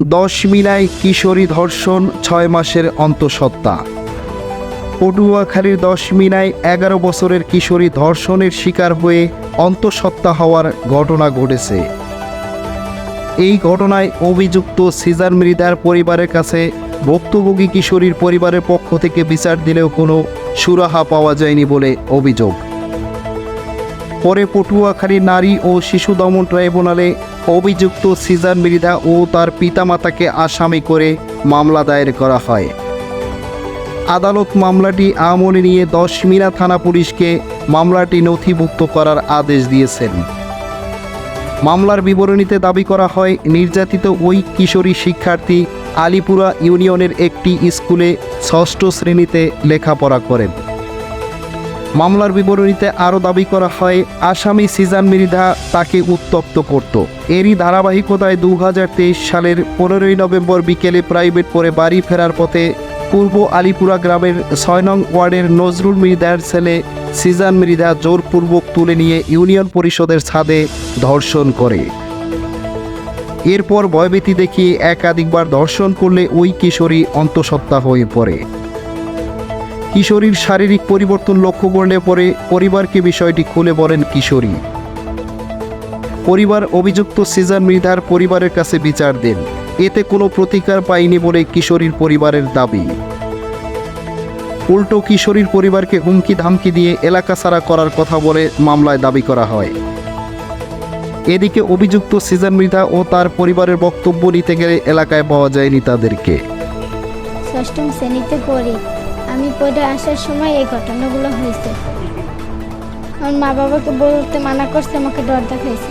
দশ মিনায় কিশোরী ধর্ষণ ছয় মাসের অন্তঃসত্ত্বা। পটুয়াখালীর দশ মিনায় এগারো বছরের কিশোরী ধর্ষণের শিকার হয়ে অন্তঃসত্ত্বা হওয়ার ঘটনা ঘটেছে। এই ঘটনায় অভিযুক্ত সিজার মৃদার পরিবারের কাছে ভুক্তভোগী কিশোরীর পরিবারের পক্ষ থেকে বিচার দিলেও কোনো সুরাহা পাওয়া যায়নি বলে অভিযোগ। পরে পটুয়াখালী নারী ও শিশু দমন ট্রাইব্যুনালে অভিযুক্ত সিজার মৃধা ও তার পিতামাতাকে আসামি করে মামলা দায়ের করা হয়। আদালত মামলাটি আমলে নিয়ে দশমিনা থানা পুলিশকে মামলাটি নথিভুক্ত করার আদেশ দিয়েছেন। মামলার বিবরণীতে দাবি করা হয়, নির্যাতিত ওই কিশোরী শিক্ষার্থী আলিপুরা ইউনিয়নের একটি স্কুলে ষষ্ঠ শ্রেণীতে লেখাপড়া করেন। মামলার বিবরণীতে আরও দাবি করা হয়, আসামি সিজান মৃধা তাকে উত্তপ্ত করত। এরই ধারাবাহিকতায় দু হাজার তেইশ সালের পনেরোই নভেম্বর বিকেলে প্রাইভেট পরে বাড়ি ফেরার পথে পূর্ব আলিপুরা গ্রামের ছয় নং ওয়ার্ডের নজরুল মৃধার ছেলে সিজান মৃধা জোরপূর্বক তুলে নিয়ে ইউনিয়ন পরিষদের ছাদে ধর্ষণ করে। এরপর ভয়ভীতি দেখিয়ে একাধিকবার ধর্ষণ করলে ওই কিশোরী অন্তঃসত্ত্বা হয়ে পড়ে। কিশোরীর শারীরিক পরিবর্তন লক্ষ্য করলে পরে পরিবারকে বিষয়টি খুলে বলেন কিশোরী। পরিবার অভিযুক্ত সিজান মৃধার পরিবারের কাছে বিচার দেন। এতে কোনো প্রতিকার পায়নি বলে কিশোরীর পরিবারের দাবি। উল্টো কিশোরীর পরিবারকে হুমকি ধামকি দিয়ে এলাকা ছাড়া করার কথা বলে মামলায় দাবি করা হয়। এদিকে অভিযুক্ত সিজান মৃধা ও তার পরিবারের বক্তব্য নিতে গেলে এলাকায় পাওয়া যায়নি তাদেরকে। ষষ্ঠম শ্রেণীতে পড়ি। আমি পড়ে আসার সময় এই ঘটনাগুলো হয়েছে। আমার মা বাবাকে বলতে মানা করছে, আমাকে ডর দেখাইছে।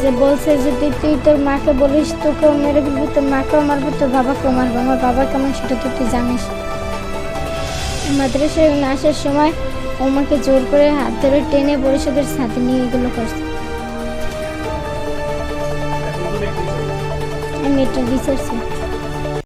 যে বলছে যদি তুই তোর মাকে বলিস, তোকেও মেরে ফেলব, তোর মাকেও মারবো, তোর বাবাকেও মারবো, আমার বাবা কেমন সেটা তো তুই জানিস? মাদ্রাসায় আসার সময় ও আমাকে জোর করে হাত ধরে টেনে পরিষদের সাথে নিয়ে এগুলো করছে। আমি এটা রিসার্চ